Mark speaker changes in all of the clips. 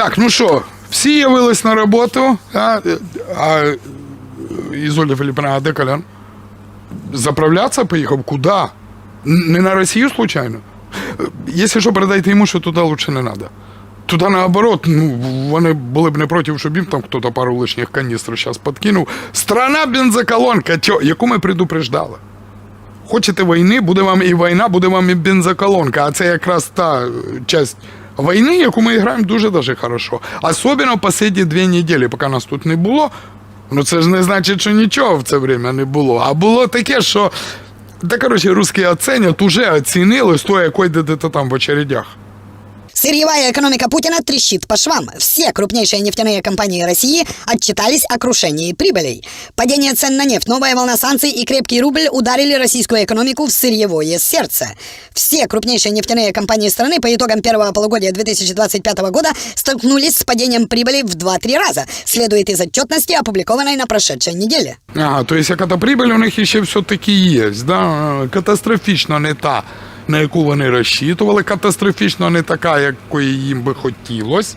Speaker 1: Так, ну що, всі явились на роботу, а, а Ізольда Філіппина, а де Колян? Заправляться поїхав? Куди? Не на Росію, случайно? Е, Якщо що, передайте йому, що туди лучше не треба. Туди наоборот, ну, вони були б не проти, щоб їм там хтось пару лишніх каністр зараз подкинув. Страна бензоколонка, чо, яку ми предупреждали. Хочете війни, буде вам і війна, буде вам і бензоколонка. А це якраз та е, часть війни, яку ми граємо дуже даже хорошо. Особливо останні дві неділі, поки нас тут не було. Ну це ж не значить, що нічого в це время не було. А було таке, що. Та коротше, русські оцінять, уже оцінили, стоя якої де там в очередях.
Speaker 2: Сырьевая экономика Путина трещит по швам. Все крупнейшие нефтяные компании России отчитались о крушении прибылей. Падение цен на нефть, новая волна санкций и крепкий рубль ударили российскую экономику в сырьевое сердце. Все крупнейшие нефтяные компании страны по итогам первого полугодия 2025 года столкнулись с падением прибыли в 2-3 раза, следует из отчетности, опубликованной на прошедшей неделе.
Speaker 1: Ага, то есть яка-то прибыль у них ще все-таки є, да? катастрофічно не та, на яку вони розчитували, катастрофічно не така, якої їм би хотілося.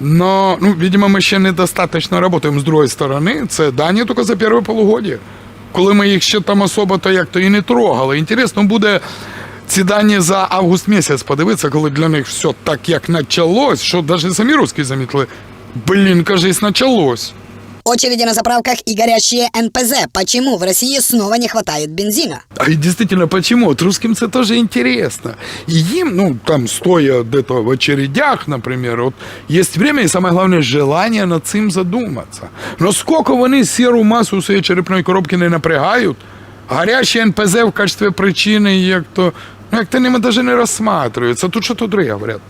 Speaker 1: Но, ну, видимо, ми ще недостатньо працюємо з другої сторони. Це дані тільки за перше полугодие. Коли ми їх ще там особо то як то і не трогали. Інтересно буде ці дані за август місяць подивитися, коли для них все так як началось, що навіть самі русські замітили. Блін, кажись, началось.
Speaker 2: Очереди на заправках и горящие НПЗ. Почему в России снова не хватает бензина?
Speaker 1: А и действительно, почему? Вот русским это тоже интересно. И им, ну, там, стоя где-то в очередях, например, вот, есть время и, самое главное, желание над цим задуматься. Но сколько вони серу массу своєї черепної коробки не напрягають, горящий НПЗ в качестве причини, як то, ну, як то ними даже не розсматриваються. Тут що-то друге говорять.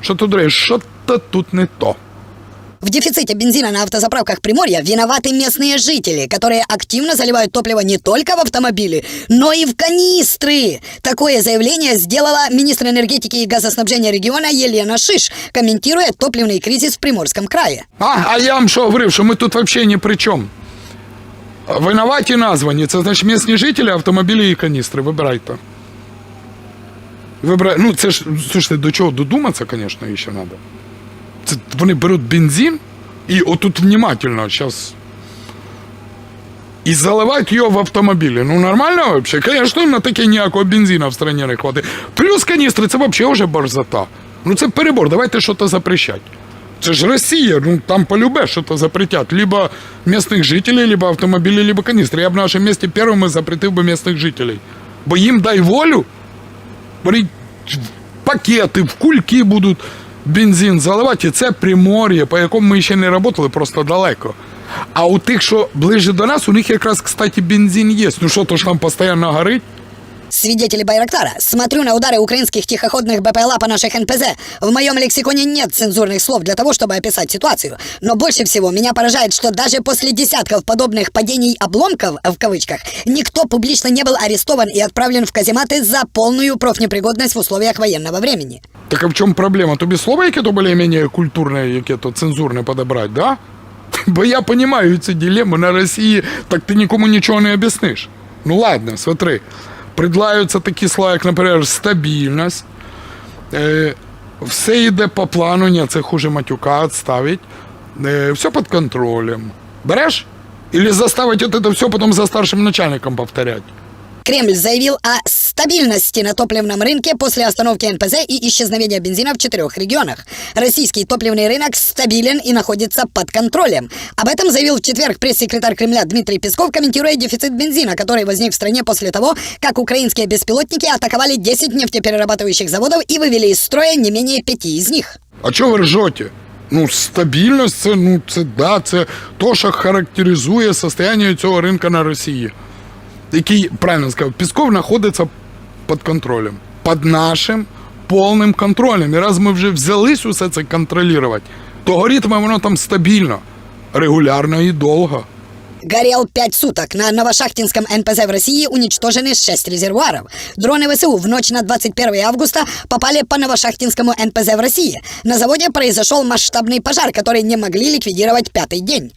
Speaker 1: Що-то друге, що-то тут не то.
Speaker 2: В дефиците бензина на автозаправках Приморья виноваты местные жители, которые активно заливают топливо не только в автомобили, но и в канистры. Такое заявление сделала министр энергетики и газоснабжения региона Елена Шиш, комментируя топливный кризис в Приморском крае.
Speaker 1: А, а я вам що говорив, що ми тут взагалі ні при чому. Винуваті названі, це значить місні жителі, автомобілі і каністри. Вибирайте. Вибирай. Ну, це ж, слушайте, до чого додуматися, звісно, ще треба. Це вони беруть бензин і отут внимательно зараз. І заливають його в автомобілі. Ну нормально взагалі? Звісно, на таке ніякого бензина в страні не хватить. Плюс каністри це взагалі вже борзота. Ну це перебор, давайте щось запрещать. Це ж Росія, ну там полюбе що-то запретять. Либо місцевих жителей, либо автомобілі, либо каністри. Я б на вашому місці першими запретив би місцевих жителей. Бо їм дай волю, вони пакети, в кульки будуть бензин заливати. І це примор'я, по якому ми ще не працювали, просто далеко. А у тих, що ближче до нас, у них якраз, кстати, бензин є. Ну що, то ж там постійно горить?
Speaker 2: Свидетели Байрактара. Смотрю на удары украинских тихоходных БПЛА по наших НПЗ. В моем лексиконе нет цензурных слов для того, чтобы описать ситуацию. Но больше всего меня поражает, что даже после десятков подобных падений обломков, в кавычках, никто публично не был арестован и отправлен в казематы за полную профнепригодность в условиях военного времени.
Speaker 1: Так а в чому проблема? Тобі слово яке то більш-менш культурне, яке то цензурне подобрати, да? Бо я розумію цю дилемму на Росії, так ти нікому нічого не об'ясниш. Ну ладно, смотри. Предлагаються такі слова, як, наприклад, стабільність. Е, все йде по плану, ні, це хуже матюка відставить. Е, все під контролем. Береш? Или заставить вот это все потом за старшим начальником повторять?
Speaker 2: Кремль заявил о стабильности на топливном рынке после остановки НПЗ и исчезновения бензина в четырех регионах. Российский топливный рынок стабилен и находится под контролем. Об этом заявил в четверг пресс-секретарь Кремля Дмитрий Песков, комментируя дефицит бензина, который возник в стране после того, как украинские беспилотники атаковали 10 нефтеперерабатывающих заводов и вывели из строя не менее пяти из них.
Speaker 1: А чого ви ржете? Ну, стабільність це, ну, це да, це то, що характеризує состояние цього ринку на Росії. Який, правильно сказав, Пісков знаходиться під контролем. Під нашим повним контролем. І раз ми вже взялись усе це контролювати, то горітиме воно там стабільно, регулярно і довго.
Speaker 2: Горел пять суток. На Новошахтинском НПЗ в России уничтожены 6 резервуаров. Дроны ВСУ в ночь на 21 августа попали по Новошахтинскому НПЗ в России. На заводе произошел масштабный пожар, который не могли ликвидировать пятый день.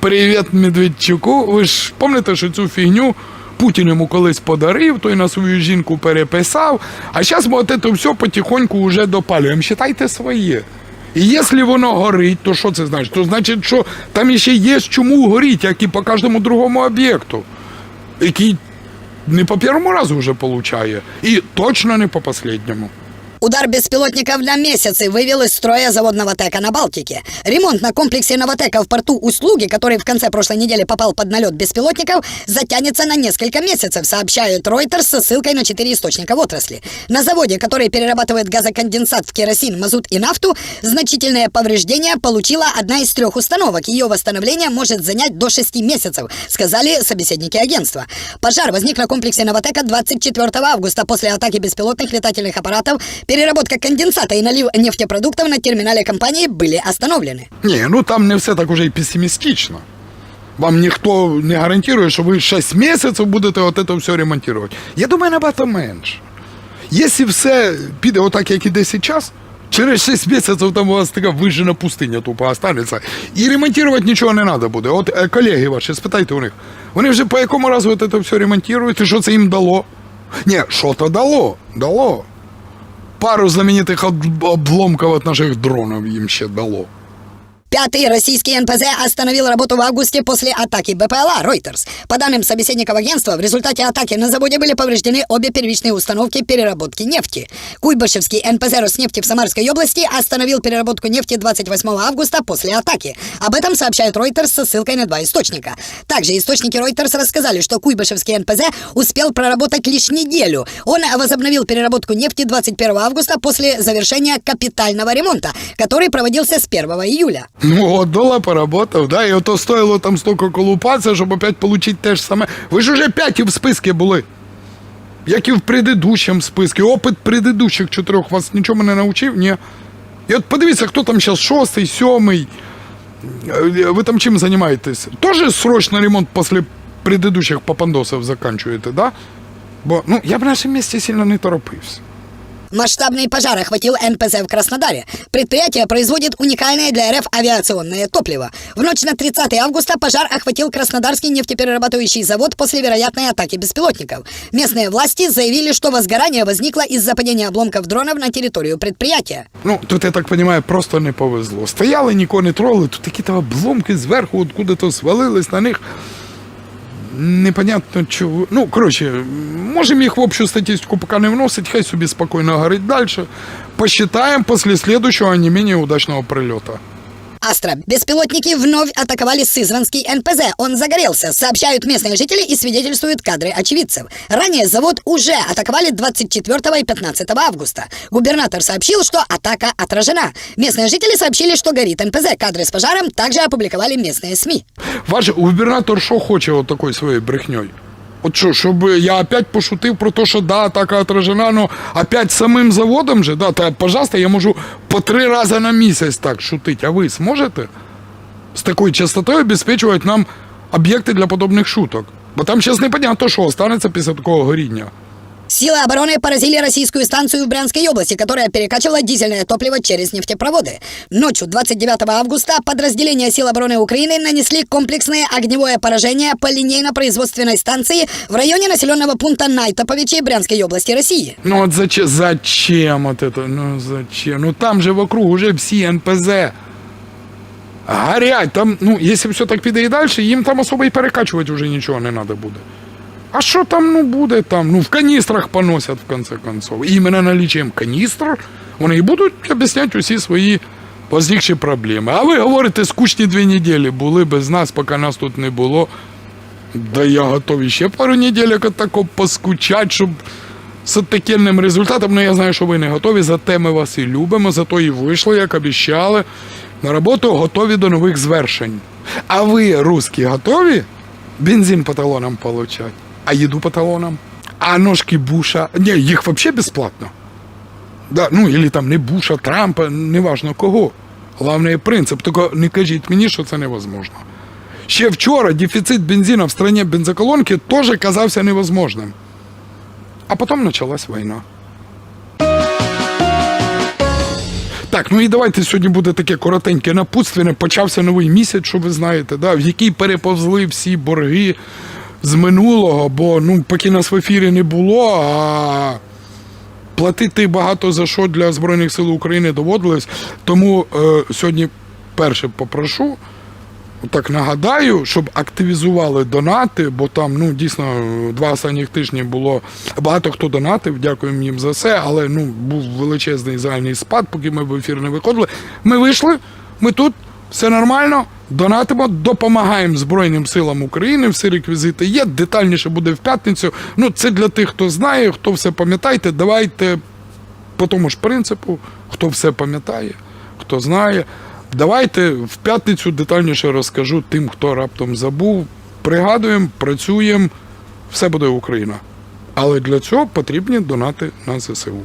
Speaker 1: Привіт Медведчуку. Ви ж пам'ятаєте, що цю фігню Путін йому колись подарив, той на свою жінку переписав. А зараз ми от це все потихоньку вже допалюємо. Считайте своє. І якщо воно горить, то що це значить? То значить, що там ще є чому горіть, як і по кожному другому об'єкту, який не по першому разу вже получає, і точно не по последньому.
Speaker 2: Удар беспилотников на месяцы вывел из строя завод «Новотека» на Балтике. Ремонт на комплексе «Новотека» в порту «Услуги», который в конце прошлой недели попал под налет беспилотников, затянется на несколько месяцев, сообщает Reuters со ссылкой на четыре источника в отрасли. На заводе, который перерабатывает газоконденсат в керосин, мазут и нафту, значительное повреждение получила одна из трех установок. Ее восстановление может занять до шести месяцев, сказали собеседники агентства. Пожар возник на комплексе «Новотека» 24 августа после атаки беспилотных летательных аппаратов. Переработка конденсата и налив нефтепродуктов на терминале компании были остановлены.
Speaker 1: Ні, ну там не все так уже і песимістично. Вам ніхто не гарантує, що ви 6 місяців будете от це все ремонтувати. Я думаю, набагато менше. Якщо все піде отак, як і 10 через 6 місяців там у вас така вижена пустиня тупо останеться. І ремонтувати нічого не треба буде. От е, колеги ваші, спитайте у них. Вони вже по якому разу от це все ремонтують, і що це їм дало? Ні, що то дало? Дало. Пару знаменитих об- обломків от наших дронов їм ще дало.
Speaker 2: Пятый российский НПЗ остановил работу в августе после атаки БПЛА Reuters. По данным собеседников агентства, в результате атаки на заводе были повреждены обе первичные установки переработки нефти. Куйбышевский НПЗ Роснефти в Самарской области остановил переработку нефти 28 августа после атаки. Об этом сообщает Reuters со ссылкой на два источника. Также источники Reuters рассказали, что Куйбышевский НПЗ успел проработать лишь неделю. Он возобновил переработку нефти 21 августа после завершения капитального ремонта, который проводился с 1 июля.
Speaker 1: Ну, от дола поработав, да, і ото стоїло там стільки колупатися, щоб опять получить те ж саме. Ви ж уже п'яті в списку були. Як і в предыдущому списку. Опит предыдущих чотирьох вас нічому не навчив? Ні. І от подивіться, хто там зараз шостий, сьомий. Е, Ви там чим займаєтесь? Тоже срочно ремонт після предыдущих попандосів заканчуєте, да? Бо ну, я б на нашому місці сильно не торопився.
Speaker 2: Масштабный пожар охватил НПЗ в Краснодаре. Предприятие производит уникальное для РФ авиационное топливо. В ночь на 30 августа пожар охватил Краснодарский нефтеперерабатывающий завод после вероятной атаки беспилотников. Местные власти заявили, что возгорание возникло из-за падения обломков дронов на территорию предприятия.
Speaker 1: Ну, тут, я так розумію, просто не повезло. Стояли, нікого не трогали, тут такі там обломки зверху, откуда-то свалились на них. Непонятно чого. Ну, коротше, можемо їх в общу статистику поки не вносить, хай собі спокійно горить далі. Посчитаем после следующего не менее удачного прилета.
Speaker 2: Астра. Беспилотники вновь атаковали Сызранский НПЗ. Он загорелся, сообщают местные жители и свидетельствуют кадры очевидцев. Ранее завод уже атаковали 24 и 15 августа. Губернатор сообщил, что атака отражена. Местные жители сообщили, что горит НПЗ. Кадры с пожаром также опубликовали местные СМИ.
Speaker 1: Ваш губернатор що хоче от такою своєю брехньою? От що, щоб я опять пошутив про те, що да, атака отражена, ну опять самим заводом же, да, та, пожалуйста, я можу по три рази на місяць так шутити. А ви зможете з такою частотою обезпечувати нам об'єкти для подобних шуток? Бо там зараз непонятно, що останеться після такого горіння.
Speaker 2: Силы обороны поразили российскую станцию в Брянской области, которая перекачивала дизельное топливо через нефтепроводы. Ночью 29 августа подразделения сил обороны Украины нанесли комплексное огневое поражение по линейно-производственной станции в районе населенного пункта Найтоповичи Брянской области России.
Speaker 1: Ну от зачем, зачем от это? Ну зачем? Ну там же вокруг уже всі НПЗ. Горять, там, ну, якщо все так піде і далі, їм там особо і перекачувати вже нічого не треба буде. А що там ну буде там? Ну в каністрах поносять в конце концов. І іменно наліччям каністр вони і будуть об'ясняти усі свої возникші проблеми. А ви говорите, скучні дві неділі були без нас, поки нас тут не було. Да я готовий ще пару неділь тако поскучати, щоб з таким результатом. Ну я знаю, що ви не готові, зате ми вас і любимо, зато і вийшли, як обіцяли. На роботу готові до нових звершень. А ви, русські, готові бензин по талонам получать? А їду по талонам? А ножки Буша? Ні, їх взагалі безплатно. Да, ну, или там не Буша, Трампа, неважно кого. Головний принцип. Тільки не кажіть мені, що це невозможно. Ще вчора дефіцит бензину в стране бензоколонки теж казався невозможним. А потім почалась війна. Так, ну і давайте сьогодні буде таке коротеньке напутственне. Почався новий місяць, що ви знаєте, да, в який переповзли всі борги з минулого, бо ну, поки нас в ефірі не було, а платити багато за що для Збройних сил України доводилось. Тому е, сьогодні перше попрошу. Так нагадаю, щоб активізували донати, бо там ну дійсно два останніх тижні було багато хто донатив. Дякуємо їм за це. Але ну був величезний загальний спад, поки ми в ефір не виходили. Ми вийшли, ми тут, все нормально. Донатимо, допомагаємо Збройним силам України. Всі реквізити є. Детальніше буде в п'ятницю. Ну це для тих, хто знає, хто все пам'ятаєте. Давайте по тому ж принципу, хто все пам'ятає, хто знає. Давайте в п'ятницю детальніше розкажу тим, хто раптом забув. Пригадуємо, працюємо, все буде Україна. Але для цього потрібні донати на ЗСУ.